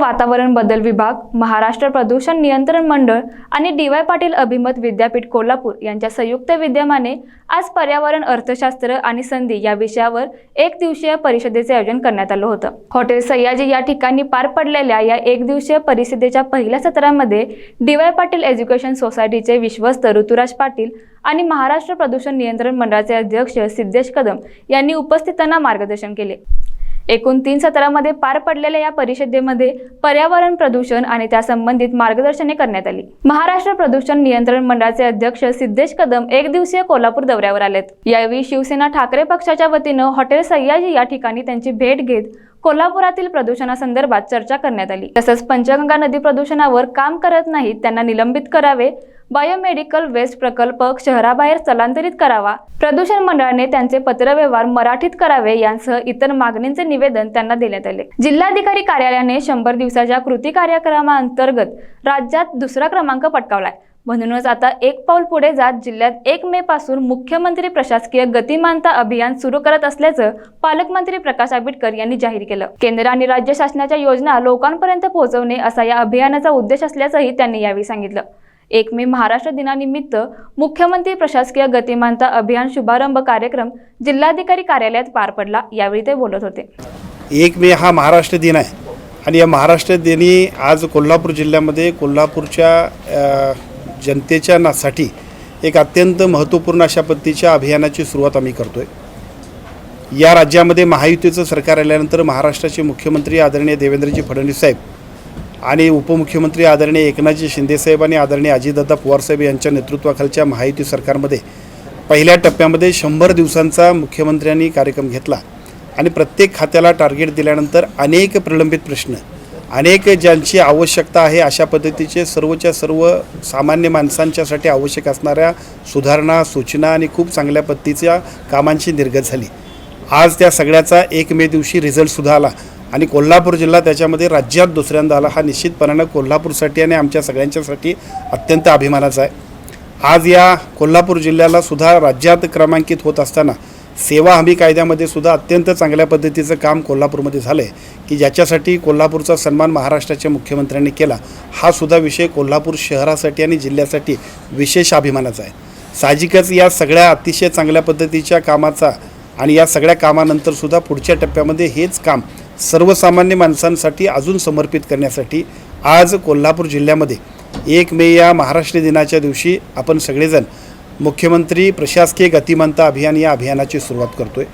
वातावरण बदल विभाग महाराष्ट्र प्रदूषण नियंत्रण मंडळ आणि डी वाय पाटील अभिमत विद्यापीठ कोल्हापूर यांच्या संयुक्त विद्यमाने आज पर्यावरण अर्थशास्त्र आणि संधी या विषयावर एक दिवसीय परिषदेचे आयोजन करण्यात आलं होतं. हॉटेल सयाजी या ठिकाणी पार पडलेल्या या एक दिवसीय परिषदेच्या पहिल्या सत्रामध्ये डी वाय पाटील एज्युकेशन सोसायटीचे विश्वस्त ऋतुराज पाटील आणि महाराष्ट्र प्रदूषण नियंत्रण मंडळाचे अध्यक्ष सिद्धेश कदम यांनी उपस्थितांना मार्गदर्शन केले. एकूण तीन सत्रामध्ये पार पडलेल्या या परिषदेमध्ये पर्यावरण प्रदूषण आणि त्यासंबंधित मार्गदर्शने करण्यात आली. महाराष्ट्र प्रदूषण नियंत्रण मंडळाचे अध्यक्ष सिद्धेश कदम एक दिवसीय कोल्हापूर दौऱ्यावर आलेत. यावेळी शिवसेना ठाकरे पक्षाच्या वतीनं हॉटेल सह्याजी या ठिकाणी त्यांची भेट घेत कोल्हापुरातील प्रदूषणासंदर्भात चर्चा करण्यात आली. तसंच पंचगंगा नदी प्रदूषणावर काम करत नाहीत त्यांना निलंबित करावे बायोमेडिकल वेस्ट प्रकल्प शहराबाहेर स्थलांतरित करावा. प्रदूषण मंडळाने त्यांचे पत्रव्यवहार मराठीत करावे यांसह इतर मागणींचे निवेदन त्यांना देण्यात आले. जिल्हाधिकारी कार्यालयाने शंभर दिवसाच्या कृती कार्यक्रमाअंतर्गत राज्यात दुसरा क्रमांक पटकावलाय. म्हणूनच आता एक पाऊल पुढे जात जिल्ह्यात एक मे पासून मुख्यमंत्री प्रशासकीय गतिमानता अभियान सुरू करत असल्याचं पालकमंत्री प्रकाश आंबेडकर यांनी जाहीर केलं. केंद्र आणि राज्य शासनाच्या योजना लोकांपर्यंत पोहोचवणे असा या अभियानाचा उद्देश असल्याचंही त्यांनी यावेळी सांगितलं. एक मे महाराष्ट्र दिनानिमित्त मुख्यमंत्री प्रशासकीय गतिमानता अभियान शुभारंभ कार्यक्रम जिल्हाधिकारी कार्यालयात पार पडला. यावेळी ते बोलत होते. एक मे हा महाराष्ट्र दिन आहे. आणि या महाराष्ट्र दिनी आज कोल्हापूर जिल्ह्यामध्ये कोल्हापूरच्या जनतेच्या नासाठी एक अत्यंत महत्त्वपूर्ण अशा पद्धतीच्या अभियानाची सुरुवात आम्ही करतो आहे या राज्यामध्ये महायुतीचं सरकार आल्यानंतर महाराष्ट्राचे मुख्यमंत्री आदरणीय देवेंद्रजी फडणवीस साहेब आणि उपमुख्यमंत्री आदरणीय एकनाथजी शिंदेसाहेब आणि आदरणीय अजितदादा पवारसाहेब यांच्या नेतृत्वाखालच्या महायुती सरकारमध्ये पहिल्या टप्प्यामध्ये शंभर दिवसांचा मुख्यमंत्र्यांनी कार्यक्रम घेतला. आणि प्रत्येक खात्याला टार्गेट दिल्यानंतर अनेक प्रलंबित प्रश्न अनेक ज्यांची आवश्यकता आहे अशा पद्धतीचे सर्वच्या सर्व सामान्य माणसांच्यासाठी आवश्यक असणाऱ्या सुधारणा सूचना आणि खूप चांगल्या पद्धतीच्या कामांची निर्गत झाली. आज त्या सगळ्याचा एक मे दिवशी रिझल्टसुद्धा आला. आणि कोल्हापूर जिल्हा त्याच्यामध्ये राज्यात दुसऱ्यांदा आला. हा निश्चितपणानं कोल्हापूरसाठी आणि आमच्या सगळ्यांच्यासाठी अत्यंत अभिमानाचा आहे. आज या कोल्हापूर जिल्ह्याला सुद्धा राज्यात क्रमांकित होत असताना सेवा हमी कायद्यामध्ये सुद्धा अत्यंत चांगल्या पद्धतीचं काम कोल्हापूरमध्ये झालं आहे की ज्याच्यासाठी कोल्हापूरचा सन्मान महाराष्ट्राच्या मुख्यमंत्र्यांनी केला हा सुद्धा विषय कोल्हापूर शहरासाठी आणि जिल्ह्यासाठी विशेष अभिमानाचा आहे. साहजिकच या सगळ्या अतिशय चांगल्या पद्धतीच्या कामाचा आणि या सगळ्या कामानंतरसुद्धा पुढच्या टप्प्यामध्ये हेच काम सर्वसामान्य माणसांसाठी अजून समर्पित करण्यासाठी आज कोल्हापूर जिल्ह्यामध्ये एक मे या महाराष्ट्र दिनाच्या दिवशी आपण सगळेजण मुख्यमंत्री प्रशासकीय गतिमानता अभियान या अभियानाची सुरुवात करतोय.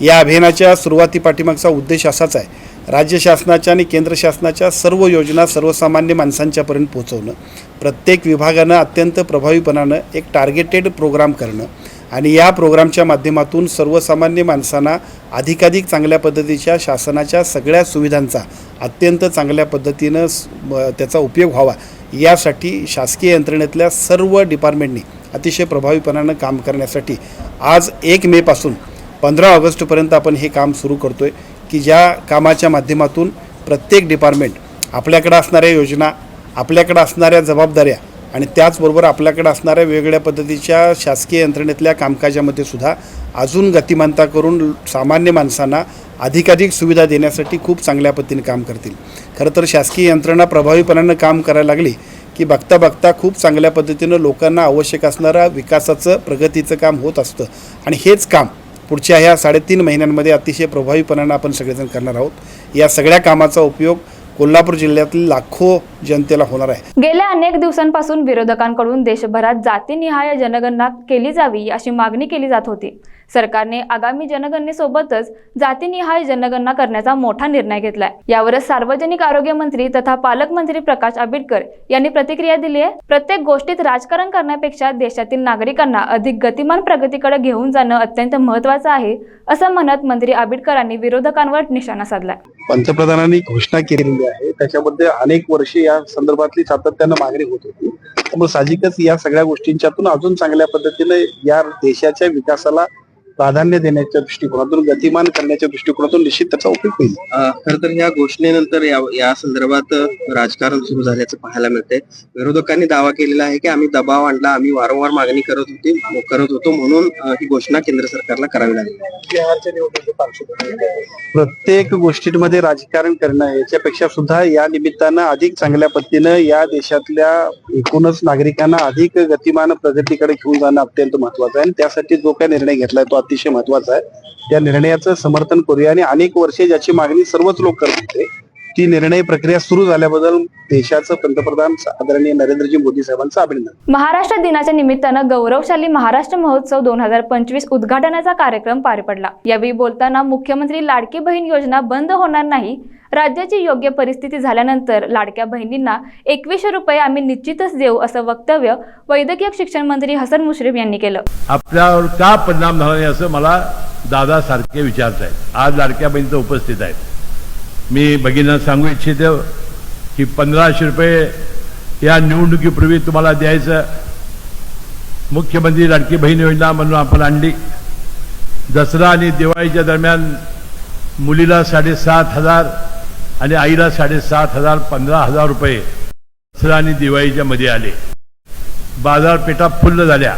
या अभियानाच्या सुरुवाती पाठीमागचा उद्देश असाच आहे राज्य शासनाच्या आणि केंद्र शासनाच्या सर्व योजना सर्वसामान्य माणसांच्यापर्यंत पोहोचवणं. प्रत्येक विभागानं अत्यंत प्रभावीपणानं एक टार्गेटेड प्रोग्राम करणं. आणि या प्रोग्रामच्या माध्यमातून सर्वसामान्य माणसांना अधिकाधिक चांगल्या पद्धतीच्या शासनाच्या सगळ्या सुविधांचा अत्यंत चांगल्या पद्धतीनं म- त्याचा उपयोग व्हावा. यासाठी शासकीय यंत्रणेतल्या सर्व डिपार्टमेंटनी अतिशय प्रभावीपणानं काम करण्यासाठी आज एक मेपासून पंधरा ऑगस्टपर्यंत आपण हे काम सुरू करतो आहे की ज्या कामाच्या माध्यमातून प्रत्येक डिपार्टमेंट आपल्याकडं असणाऱ्या योजना आपल्याकडं असणाऱ्या जबाबदाऱ्या आणि त्याचबरोबर आपल्याकडे असणाऱ्या वेगवेगळ्या पद्धतीच्या शासकीय यंत्रणेतल्या कामकाजामध्ये सुद्धा अजून गतिमानता करून सामान्य माणसांना अधिकाधिक सुविधा देण्यासाठी खूप चांगल्या पद्धतीने काम करतील. खरं तर शासकीय यंत्रणा प्रभावीपणानं काम करायला लागली की बघता बघता खूप चांगल्या पद्धतीनं लोकांना आवश्यक असणारा विकासाचं प्रगतीचं काम होत असतं. आणि हेच काम पुढच्या ह्या साडेतीन महिन्यांमध्ये अतिशय प्रभावीपणानं आपण सगळेजण करणार आहोत. या सगळ्या कामाचा उपयोग कोल्हापूर जिल्ह्यातील लाखो जनतेला होणार आहे. गेल्या अनेक दिवसांपासून विरोधकांकडून देशभरात जातीनिहाय जनगणना केली जावी अशी मागणी केली जात होती. सरकारने आगामी जनगणनेसोबतच जातीनिहाय जनगणना करण्याचा मोठा निर्णय घेतलाय. यावरच सार्वजनिक आरोग्य मंत्री तथा पालकमंत्री प्रकाश आंबेडकर यांनी प्रतिक्रिया दिली आहे. प्रत्येक गोष्टीत राजकारण करण्यापेक्षा देशातील नागरिकांना अधिक गतिमान प्रगतीकडे घेऊन जाणं अत्यंत महत्वाचं आहे असं म्हणत मंत्री आंबेडकरांनी विरोधकांवर निशाणा साधलाय. पंतप्रधानांनी घोषणा केलेली आहे. त्याच्यामध्ये अनेक वर्षे या संदर्भातली सातत्यानं मागणी होत होती. त्यामुळे साहजिकच या सगळ्या गोष्टींच्यातून अजून चांगल्या पद्धतीने या देशाच्या विकासाला प्राधान्य देण्याच्या दृष्टिकोनातून गतिमान करण्याच्या दृष्टिकोनातून निश्चित त्याचा उपयोग होईल. खर तर या घोषणेनंतर या या संदर्भात राजकारण सुरू झाल्याचं पाहायला मिळतंय. विरोधकांनी दावा केलेला आहे की आम्ही दबाव आणला आम्ही वारंवार मागणी करत होती करत होतो म्हणून ही घोषणा केंद्र सरकारला करावी लागली. प्रत्येक गोष्टींमध्ये राजकारण करणं याच्यापेक्षा सुद्धा या निमित्तानं अधिक चांगल्या पद्धतीनं या देशातल्या एकूणच नागरिकांना अधिक गतिमान प्रगतीकडे घेऊन जाणं अत्यंत महत्वाचं आहे आणि त्यासाठी जो काही निर्णय घेतलाय तो अतिशय महत्त्वाचा आहे. त्या निर्णयाचं समर्थन करूया आणि अनेक वर्षे ज्याची मागणी सर्वच लोक करत होते ती निर्णय प्रक्रिया सुरू झाल्याबद्दल देशाचं पंतप्रधान आदरणीय नरेंद्रजी मोदी साहेबांचं अभिनंदन. महाराष्ट्र दिनाच्या निमित्तानं गौरवशाली महाराष्ट्र महोत्सव दोन हजार पंचवीस उद्घाटनाचा कार्यक्रम पार पडला. यावेळी बोलताना मुख्यमंत्री लाडकी बहीण योजना बंद होणार नाही राज्याची योग्य परिस्थिती झाल्यानंतर लाडक्या बहिणींना एकवीसशे रुपये आम्ही निश्चितच देऊ असं वक्तव्य वैद्यकीय शिक्षण मंत्री हसन मुश्रीफ यांनी केलं. आपल्यावर का परिणाम झाला नाही असं मला दादा सारखे विचारत आहेत आज लाडक्या बहिणीचं उपस्थित आहेत. मी भगिनींना सांगू इच्छितो की पंधराशे रुपये या निवडणुकीपूर्वी तुम्हाला द्यायचं. मुख्यमंत्री लाडकी बहीण योजना म्हणून आपण आणली. दसरा आणि दिवाळीच्या दरम्यान मुलीला साडेसात हजार आणि आईला साडेसात हजार पंधरा हजार रुपये दसरा आणि दिवाळीच्या मध्ये आले. बाजारपेठा फुल्ल झाल्या.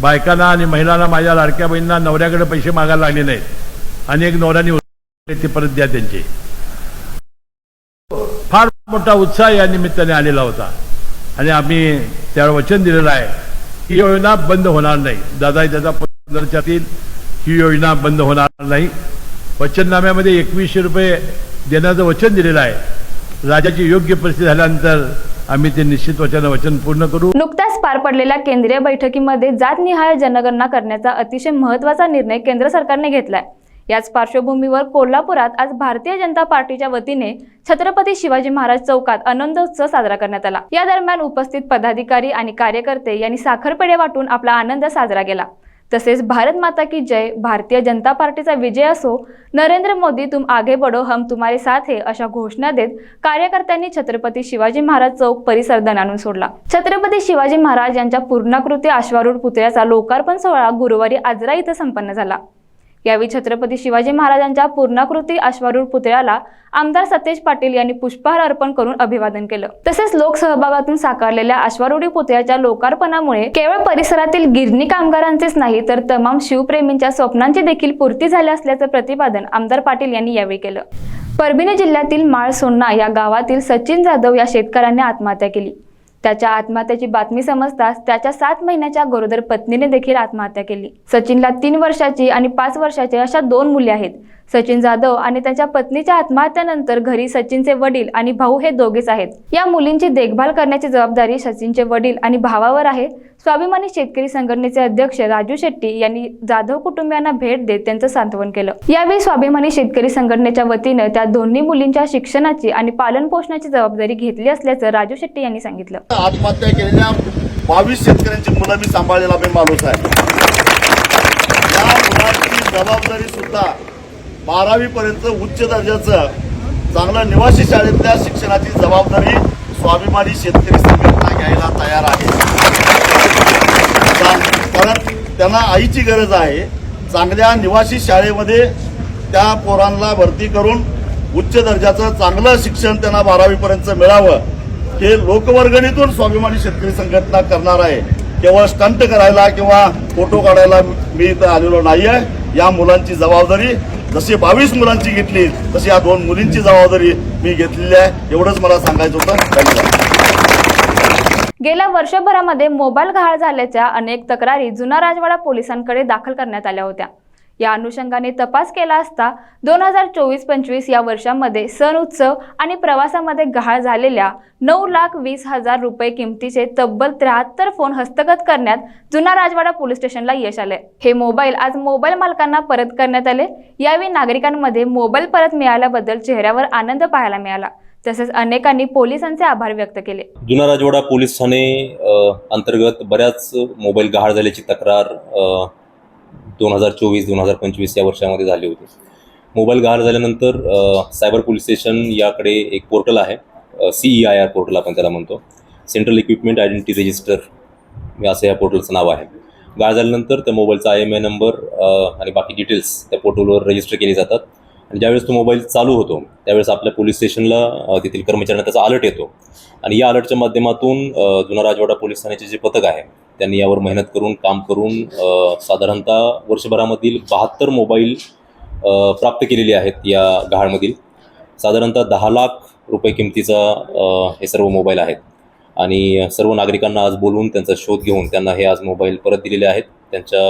बायकांना आणि महिलांना माझ्या लाडक्या बहिणींना नवऱ्याकडे पैसे मागायला लागले नाहीत. अनेक नवऱ्यांनी ते परत द्या त्यांचे. फार मोठा उत्साह या निमित्ताने आलेला होता. आणि आम्ही त्यावर वचन दिलेलं आहे. ही योजना बंद होणार नाही. दादा दादा पंधराच्यातील ही योजना बंद होणार नाही. वचननाम्यामध्ये एकवीसशे रुपये देण्याचं वचन दिलेलं आहे. राजाची योग्य परिस्थिती झाल्यानंतर आम्ही ते निश्चित वचन वचन पूर्ण करू. नुकत्याच पार पडलेल्या केंद्रीय बैठकीमध्ये जातनिहाय जनगणना करण्याचा अतिशय महत्त्वाचा निर्णय केंद्र सरकारने घेतलाय. याच पार्श्वभूमीवर कोल्हापुरात आज भारतीय जनता पार्टीच्या वतीने छत्रपती शिवाजी महाराज चौकात आनंदोत्सव साजरा करण्यात आला. या दरम्यान उपस्थित पदाधिकारी आणि कार्यकर्ते यांनी साखरपेढे वाटून आपला आनंद साजरा केला. तसेच भारत माता की जय भारतीय जनता पार्टीचा विजय असो नरेंद्र मोदी तुम आगे बढो हम तुम्हारे साथ है अशा घोषणा देत कार्यकर्त्यांनी छत्रपती शिवाजी महाराज चौक परिसर दणानून सोडला. छत्रपती शिवाजी महाराज यांच्या पूर्णाकृती अश्वारूढ पुतळ्याचा लोकार्पण सोहळा गुरुवारी आजरा इथं संपन्न झाला. यावेळी छत्रपती शिवाजी महाराजांच्या पूर्णाकृती अश्वारूढ पुतळ्याला आमदार सतेज पाटील यांनी पुष्पहार अर्पण करून अभिवादन केलं. तसेच लोकसहभागातून साकारलेल्या अश्वारूढी पुतळ्याच्या लोकार्पणामुळे केवळ परिसरातील गिरणी कामगारांचेच नाही तर तमाम शिवप्रेमींच्या स्वप्नांची देखील पूर्ती झाली असल्याचं प्रतिपादन आमदार पाटील यांनी यावेळी केलं. परभणी जिल्ह्यातील माळसोन्ना या गावातील सचिन जाधव या शेतकऱ्याने आत्महत्या केली. त्याच्या आत्महत्याची बातमी समजताच त्याच्या सात महिन्याच्या गरोदर पत्नीने देखील आत्महत्या केली. सचिनला तीन वर्षाची आणि पाच वर्षाची अशा दोन मुले आहेत. सचिन जाधव आणि त्याच्या पत्नीच्या आत्महत्येनंतर घरी सचिनचे वडील आणि भाऊ हे दोघेच आहेत. या मुलींची देखभाल करण्याची जबाबदारी सचिनचे वडील आणि भावावर आहे. स्वाभिमानी शेतकरी संघटनेचे अध्यक्ष राजू शेट्टी यांनी जाधव कुटुंबियांना भेट देत त्यांचं सांत्वन केलं. यावेळी स्वाभिमानी शेतकरी संघटनेच्या वतीनं त्या दोन्ही मुलींच्या शिक्षणाची आणि पालन पोषणाची जबाबदारी घेतली असल्याचं राजू शेट्टी यांनी सांगितलं. आत्महत्या केलेल्या बावीस शेतकऱ्यांची मुलं मी सांभाळलेला माणूस आहे. या मुलांची जबाबदारी सुद्धा बारावी पर्यंत उच्च दर्जाचं चांगलं निवासी शाळेतल्या शिक्षणाची जबाबदारी स्वाभिमानी शेतकरी संघटना घ्यायला तयार आहे. कारण त्यांना आईची गरज आहे. चांगल्या निवासी शाळेमध्ये त्या पोरांना भरती करून उच्च दर्जाचं चांगलं शिक्षण त्यांना बारावीपर्यंत मिळावं हे लोकवर्गणीतून स्वाभिमानी शेतकरी संघटना करणार आहे. केवळ स्टंट करायला किंवा फोटो काढायला मी इथं आलेलो नाही आहे या मुलांची जबाबदारी जशी बावीस मुलांची घेतली तशी या दोन मुलींची जबाबदारी मी घेतलेली आहे. एवढंच मला सांगायचं होतं. धन्यवाद. गेल्या वर्षभरामध्ये मोबाईल गहाळ झाल्याच्या अनेक तक्रारी जुना राजवाडा पोलिसांकडे दाखल करण्यात आल्या होत्या. या अनुषंगाने तपास केला असता दोन हजार चोवीस पंचवीस या वर्षामध्ये सण उत्सव आणि प्रवासामध्ये गहाळ झालेल्या नऊ लाख वीस हजार रुपये किमतीचे तब्बल त्र्याहत्तर फोन हस्तगत करण्यात जुना राजवाडा पोलीस स्टेशनला यश आले. हे मोबाईल आज मोबाईल मालकांना परत करण्यात आले. यावेळी नागरिकांमध्ये मोबाईल परत मिळाल्याबद्दल चेहऱ्यावर आनंद पाहायला मिळाला. तसेच अनेकांनी पोलिसांचे आभार व्यक्त केले. जुना राजवाडा पोलीस ठाणे अंतर्गत बऱ्याच मोबाईल गहाळ झाल्याची तक्रार दोन हजार चोवीस दोन हजार पंचवीस या वर्षामध्ये झाली होती. मोबाईल गहाळ झाल्यानंतर सायबर पोलीस स्टेशन याकडे एक पोर्टल आहे. C E I R portal आपण त्याला म्हणतो. सेंट्रल इक्विपमेंट आयडेंटिटी रजिस्टर असं या पोर्टलचं नाव आहे. गाळ झाल्यानंतर त्या मोबाईलचा आय एम आय नंबर आणि बाकी डिटेल्स त्या पोर्टलवर रजिस्टर केले जातात. आणि ज्यावेळेस तो मोबाईल चालू होतो त्यावेळेस आपल्या पोलीस स्टेशनला तेथील कर्मचाऱ्यांना त्याचा अलर्ट येतो. आणि या अलर्टच्या माध्यमातून जुना राजवाडा पोलीस ठाण्याचे जे पथक आहे त्यांनी यावर मेहनत करून काम करून साधारणतः वर्षभरामधील बहात्तर मोबाईल प्राप्त केलेले आहेत या गहाळमधील. साधारणतः दहा लाख रुपये किमतीचा हे सर्व मोबाईल आहेत. आणि सर्व नागरिकांना आज बोलवून त्यांचा शोध घेऊन त्यांना हे आज मोबाईल परत दिलेले आहेत. त्यांच्या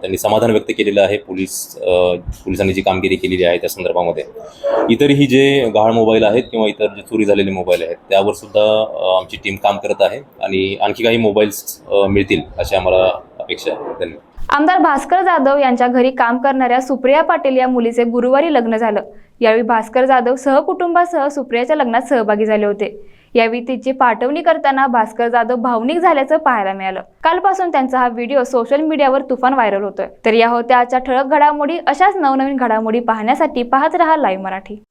त्यांनी समाधान व्यक्त केलेलं आहे. पोलीस पोलिसांनी जी कामगिरी केलेली आहे त्या संदर्भामध्ये. इतरही जे गहाळ मोबाईल आहेत किंवा इतर जे चोरी झालेले मोबाईल आहेत त्यावर सुद्धा आमची टीम काम करत आहे आणि आणखी काही मोबाईल्स मिळतील अशी आम्हाला अपेक्षा आहे. धन्यवाद. आमदार भास्कर जाधव यांच्या घरी काम करणाऱ्या सुप्रिया पाटील या मुलीचे गुरुवारी लग्न झालं. यावेळी भास्कर जाधव सहकुटुंबासह सुप्रियाच्या लग्नात सहभागी झाले होते. यावेळी तिची पाठवणी करताना भास्कर जाधव भावनिक झाल्याचं पाहायला मिळालं. कालपासून त्यांचा हा व्हिडिओ सोशल मीडियावर तुफान व्हायरल होतोय. तर या होत्या आजच्या ठळक घडामोडी अशाच नवनवीन घडामोडी पाहण्यासाठी पाहत राहा लाईव्ह मराठी.